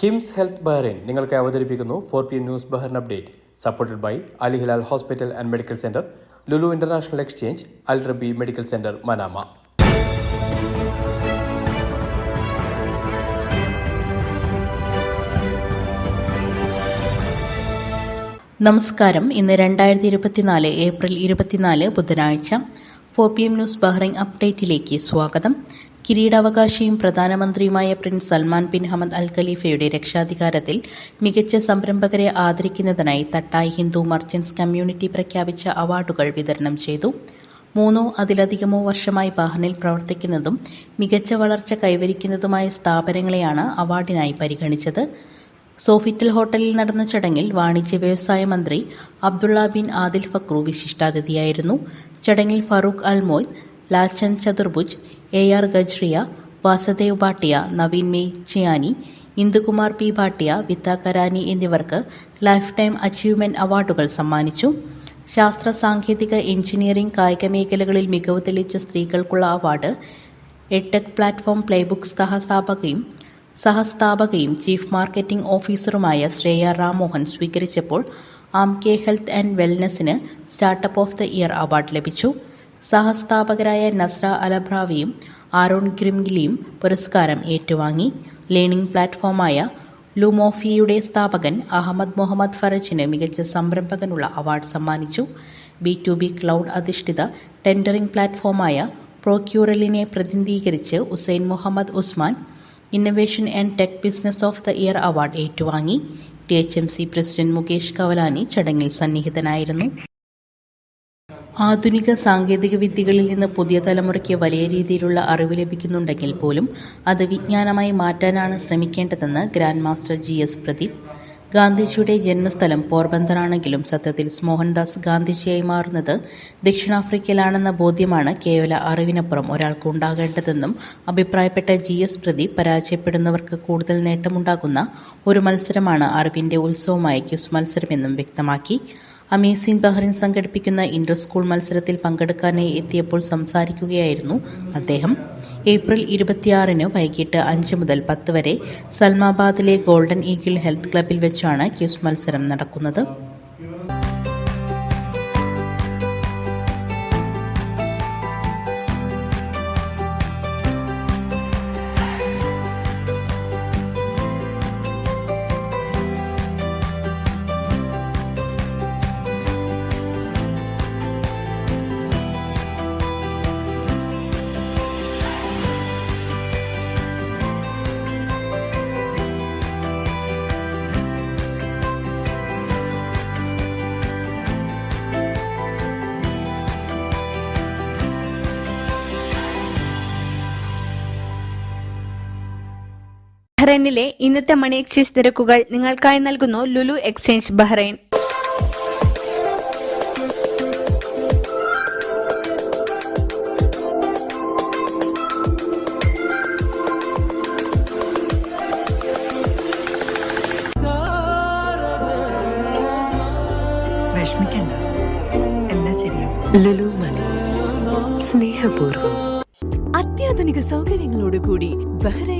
KIMS health Bahrain നിങ്ങൾക്ക് അവതരിപ്പിക്കുന്നു four P M news Bahrain update supported by Ali Hilal hospital and medical centre Lulu international exchange Al Rabi medical centre Manama. നമസ്കാരം. ഇന്ന് രണ്ടായിരത്തി ഇരുപത്തിനാല് April ഇരുപത്തിനാല് ബുധനാഴ്ച four P M news Bahrain അപ്ഡേറ്റിലേക്ക് സ്വാഗതം. കിരീടാവകാശിയും പ്രധാനമന്ത്രിയുമായ prince Salman bin Hamad al ഖലീഫയുടെ രക്ഷാധികാരത്തിൽ മികച്ച സംരംഭകരെ ആദരിക്കുന്നതിനായി തട്ടായ് ഹിന്ദു മർച്ചൻസ് കമ്മ്യൂണിറ്റി പ്രഖ്യാപിച്ച അവാർഡുകൾ വിതരണം ചെയ്തു. മൂന്നോ അതിലധികമോ വർഷമായി വാഹനിൽ പ്രവർത്തിക്കുന്നതും മികച്ച വളർച്ച കൈവരിക്കുന്നതുമായ സ്ഥാപനങ്ങളെയാണ് അവാർഡിനായി പരിഗണിച്ചത്. സോഫിറ്റൽ ഹോട്ടലിൽ നടന്ന ചടങ്ങിൽ വാണിജ്യ വ്യവസായ മന്ത്രി അബ്ദുള്ള ബിൻ ആദിൽ ഫക്രു വിശിഷ്ടാതിഥിയായിരുന്നു. ചടങ്ങിൽ Farouk Almoayyed Lalchand Chaturbhuj A R Gajria Vasudev Bhatia Naveen Mechiani Indukumar P Bhatia Vitta Karani എന്നിവർക്ക് ലൈഫ് ടൈം അച്ചീവ്മെന്റ് അവാർഡുകൾ സമ്മാനിച്ചു. ശാസ്ത്ര സാങ്കേതിക എഞ്ചിനീയറിംഗ് കായിക മേഖലകളിൽ മികവ് തെളിയിച്ച സ്ത്രീകൾക്കുള്ള അവാർഡ് എഡ്ടെക് പ്ലാറ്റ്ഫോം പ്ലേബുക്ക് സഹസ്ഥാപകയും സഹസ്ഥാപകയും ചീഫ് മാർക്കറ്റിംഗ് ഓഫീസറുമായ ശ്രേയ റാമോഹൻ സ്വീകരിച്ചപ്പോൾ ആംകെ health and വെൽനസിന് startup of the year award ലഭിച്ചു. സഹസ്ഥാപകരായ നസ്ര അലബ്രാവിയും ആരോൺ ഗ്രിംഗിലിയും പുരസ്കാരം ഏറ്റുവാങ്ങി. ലേണിംഗ് പ്ലാറ്റ്ഫോമായ ലുമോഫിയുടെ സ്ഥാപകൻ അഹമ്മദ് മുഹമ്മദ് ഫറജിന് മികച്ച സംരംഭകനുള്ള അവാർഡ് സമ്മാനിച്ചു. ബി ടു ബി ക്ലൗഡ് അധിഷ്ഠിത ടെൻഡറിംഗ് പ്ലാറ്റ്ഫോമായ പ്രോക്യൂറലിനെ പ്രതിനിധീകരിച്ച് Hussain Muhammad Usman innovation and tech business of the year award ഏറ്റുവാങ്ങി. T H M C president Mukesh Kavalani ചടങ്ങിൽ സന്നിഹിതനായിരുന്നു. ആധുനിക സാങ്കേതിക വിദ്യകളിൽ നിന്ന് പുതിയ തലമുറയ്ക്ക് വലിയ രീതിയിലുള്ള അറിവ് ലഭിക്കുന്നുണ്ടെങ്കിൽ പോലും അത് വിജ്ഞാനമായി മാറ്റാനാണ് ശ്രമിക്കേണ്ടതെന്ന് grand master G S Pradeep. ഗാന്ധിജിയുടെ ജന്മസ്ഥലം പോർബന്തറാണെങ്കിലും സത്യത്തിൽ മോഹൻദാസ് ഗാന്ധിജിയായി മാറുന്നത് ദക്ഷിണാഫ്രിക്കയിലാണെന്ന ബോധ്യമാണ് കേവല അറിവിനപ്പുറം ഒരാൾക്ക് ഉണ്ടാകേണ്ടതെന്നും അഭിപ്രായപ്പെട്ട ജി എസ് പ്രദീപ് പരാജയപ്പെടുന്നവർക്ക് കൂടുതൽ നേട്ടമുണ്ടാകുന്ന ഒരു മത്സരമാണ് അറിവിന്റെ ഉത്സവമായ ക്യുസ് മത്സരമെന്നും വ്യക്തമാക്കി. അമേസിംഗ് ബഹ്റിൻ സംഘടിപ്പിക്കുന്ന ഇന്റർ സ്കൂൾ മത്സരത്തിൽ പങ്കെടുക്കാനായി എത്തിയപ്പോൾ സംസാരിക്കുകയായിരുന്നു അദ്ദേഹം. ഏപ്രിൽ ഇരുപത്തിയാറിന് വൈകിട്ട് അഞ്ച് മുതൽ പത്ത് വരെ സൽമാബാദിലെ ഗോൾഡൻ ഈഗിൾ ഹെൽത്ത് ക്ലബിൽ വെച്ചാണ് ക്യൂസ് മത്സരം നടക്കുന്നത്. ബഹ്റൈനിലെ ഇന്നത്തെ മണി എക്സ്ചേഞ്ച് നിരക്കുകൾ നിങ്ങൾക്കായി നൽകുന്നു ലുലു എക്സ്ചേഞ്ച് ബഹ്റൈൻ. വിഷമിക്കണ്ട. എല്ലാം ശരിയാവും. ലുലു മണി. സ്നേഹപൂർവം. അത്യാധുനിക സൗകര്യങ്ങളോട് കൂടി ആതുര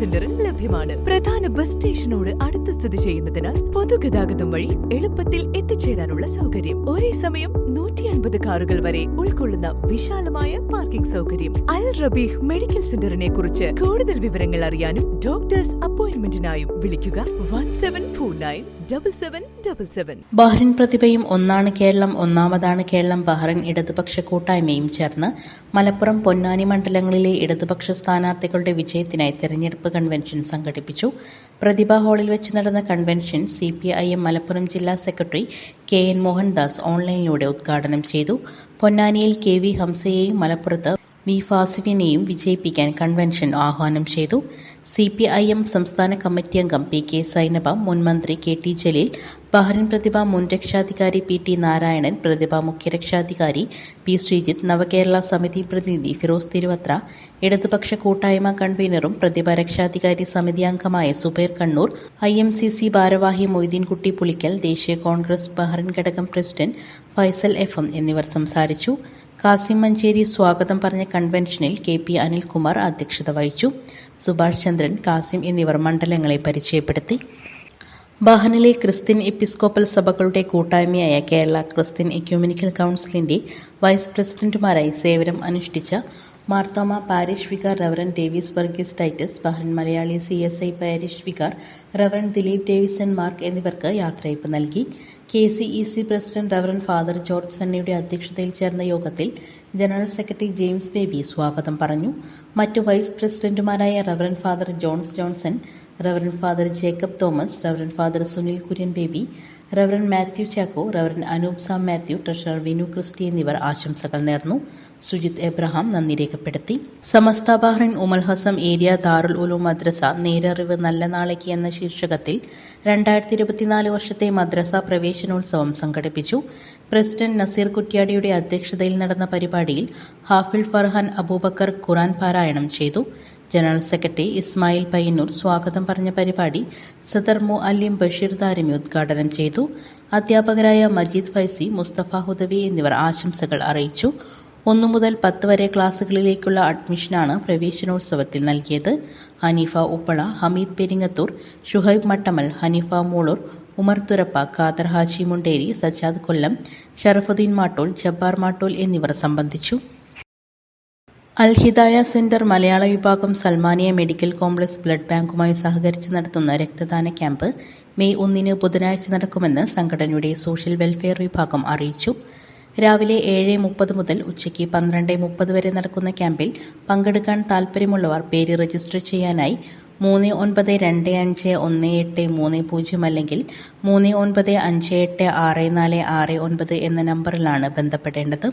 സെന്ററിൽ ലഭ്യമാണ്. പ്രധാന ബസ് സ്റ്റേഷനോട് അടുത്ത് സ്ഥിതി ചെയ്യുന്നതിനാൽ പൊതുഗതാഗതം വഴി എളുപ്പത്തിൽ എത്തിച്ചേരാനുള്ള സൗകര്യം. ഒരേ സമയം നൂറ്റി അൻപത് കാറുകൾ വരെ ഉൾക്കൊള്ളുന്ന വിശാലമായ പാർക്കിംഗ് സൗകര്യം. അൽ റബീഹ് മെഡിക്കൽ സെന്ററിനെ കുറിച്ച് കൂടുതൽ വിവരങ്ങൾ അറിയാനും ഡോക്ടേഴ്സ് അപ്പോയിന്റ്മെന്റിനായും വിളിക്കുക one seven four nine double seven double seven. Bahrain പ്രതിഭയും ഒന്നാണ് കേരളം ഒന്നാമതാണ് കേരളം ബഹ്റിൻ ഇടതുപക്ഷ കൂട്ടായ്മയും ചേർന്ന് മലപ്പുറം പൊന്നാനി മണ്ഡലങ്ങളിലെ ഇടതുപക്ഷ സ്ഥാനാർത്ഥികളുടെ വിജയത്തിനായി തെരഞ്ഞെടുപ്പ് കൺവെൻഷൻ സംഘടിപ്പിച്ചു. പ്രതിഭ ഹാളിൽ വെച്ച് നടന്ന convention C P I M Malappuram ജില്ലാ സെക്രട്ടറി കെ എൻ മോഹൻദാസ് ഓൺലൈനിലൂടെ ഉദ്ഘാടനം ചെയ്തു. പൊന്നാനിയിൽ കെ വി ഹംസയെയും മലപ്പുറത്ത് വി ഫാസിഫിനെയും വിജയിപ്പിക്കാൻ കൺവെൻഷൻ ആഹ്വാനം ചെയ്തു. സി പി ഐ എം സംസ്ഥാന കമ്മിറ്റി അംഗം പി കെ സൈനബ മുൻ മന്ത്രി K T Jaleel Bahrain Prathibha മുൻ രക്ഷാധികാരി പി ടി നാരായണൻ പ്രതിഭ മുഖ്യരക്ഷാധികാരി പി ശ്രീജിത്ത് നവകേരള സമിതി പ്രതിനിധി ഫിറോസ് തിരുവത്ര ഇടതുപക്ഷ കൂട്ടായ്മ കൺവീനറും പ്രതിഭ രക്ഷാധികാരി സമിതി അംഗമായ Zubair Kannur I M C C ഭാരവാഹി മൊയ്തീൻകുട്ടി പുളിക്കൽ ദേശീയ കോൺഗ്രസ് ബഹ്റിൻ ഘടകം പ്രസിഡന്റ് ഫൈസൽ എഫ് എം എന്നിവർ സംസാരിച്ചു. കാസിം മഞ്ചേരി സ്വാഗതം പറഞ്ഞ കൺവെൻഷനിൽ കെ പി അനിൽകുമാർ അധ്യക്ഷത വഹിച്ചു. സുഭാഷ് ചന്ദ്രൻ കാസിം എന്നിവർ മണ്ഡലങ്ങളെ പരിചയപ്പെടുത്തി. ബഹനിലെ ക്രിസ്ത്യൻ എപ്പിസ്കോപ്പൽ സഭകളുടെ കൂട്ടായ്മയായ കേരള ക്രിസ്ത്യൻ എക്യൂമിനിക്കൽ കൗൺസിലിന്റെ വൈസ് പ്രസിഡന്റുമാരായി സേവനം അനുഷ്ഠിച്ച Marthoma parish vicar reverend Davis Varghese Titus Bahrain Malayali C S I parish vicar reverend Dileep Davidson Mark എന്നിവർക്ക് യാത്രയയപ്പ് നൽകി. K C E C president reverend father George സണ്ണിയുടെ അധ്യക്ഷതയിൽ ചേർന്ന യോഗത്തിൽ ജനറൽ സെക്രട്ടറി ജെയിംസ് ബേബി സ്വാഗതം പറഞ്ഞു. മറ്റു വൈസ് പ്രസിഡന്റുമാരായ reverend father Johns Johnson reverend father Jacob Thomas reverend father Sunil Kurian Baby reverend Mathew Chacko reverend Anoop Sam Mathew treasurer Vinu Christy എന്നിവർ ആശംസകൾ നേർന്നു. സുജിത് എബ്രഹാം നന്ദി രേഖപ്പെടുത്തി. Samastha Bahrain Umm Al Hassam area ദാറുൽ ഉലു മദ്രസ നേരറിവ് നല്ല നാളേക്ക് എന്ന ശീർഷകത്തിൽ രണ്ടായിരത്തി ഇരുപത്തിനാല് വർഷത്തെ മദ്രസ പ്രവേശനോത്സവം സംഘടിപ്പിച്ചു. പ്രസിഡന്റ് നസീർ കുറ്റ്യാടിയുടെ അധ്യക്ഷതയിൽ നടന്ന പരിപാടിയിൽ ഹാഫിൾ ഫർഹാൻ അബൂബക്കർ ഖുറാൻ പാരായണം ചെയ്തു. ജനറൽ സെക്രട്ടറി ഇസ്മായിൽ പയ്യന്നൂർ സ്വാഗതം പറഞ്ഞ പരിപാടി സദർ മു അലിം ബഷീർ ദാരിമി ഉദ്ഘാടനം ചെയ്തു. അധ്യാപകരായ മജീദ് ഫൈസി മുസ്തഫ ഹുദവി എന്നിവർ ആശംസകൾ അറിയിച്ചു. ഒന്നു മുതൽ പത്ത് വരെ ക്ലാസുകളിലേക്കുള്ള അഡ്മിഷനാണ് പ്രവേശനോത്സവത്തിൽ നൽകിയത്. ഹനീഫ ഉപ്പള ഹമീദ് പെരിങ്ങത്തൂർ ഷുഹൈബ് മട്ടമൽ ഹനീഫ മൂളൂർ ഉമർ തുരപ്പ ഖാദർ ഹാജി മുണ്ടേരി സജാദ് കൊല്ലം ഷറഫുദ്ദീൻ മാട്ടോൾ ജബ്ബാർ മാട്ടോൾ എന്നിവർ സംബന്ധിച്ചു. അൽ ഹിദായ സെന്റർ മലയാള വിഭാഗം സൽമാനിയ മെഡിക്കൽ കോംപ്ലക്സ് ബ്ലഡ് ബാങ്കുമായി സഹകരിച്ച് നടത്തുന്ന രക്തദാന ക്യാമ്പ് മെയ് ഒന്നിന് ബുധനാഴ്ച നടക്കുമെന്ന് സംഘടനയുടെ സോഷ്യൽ വെൽഫെയർ വിഭാഗം അറിയിച്ചു. രാവിലെ ഏഴ് മുപ്പത് മുതൽ ഉച്ചയ്ക്ക് പന്ത്രണ്ട് മുപ്പത് വരെ നടക്കുന്ന ക്യാമ്പിൽ പങ്കെടുക്കാൻ താൽപ്പര്യമുള്ളവർ പേര് രജിസ്റ്റർ ചെയ്യാനായി മൂന്ന് ഒൻപത് രണ്ട് അഞ്ച് ഒന്ന് എട്ട് മൂന്ന് പൂജ്യം അല്ലെങ്കിൽ മൂന്ന് ഒൻപത് അഞ്ച് എട്ട് ആറ് നാല് ആറ് ഒൻപത് എന്ന നമ്പറിലാണ് ബന്ധപ്പെടേണ്ടത്.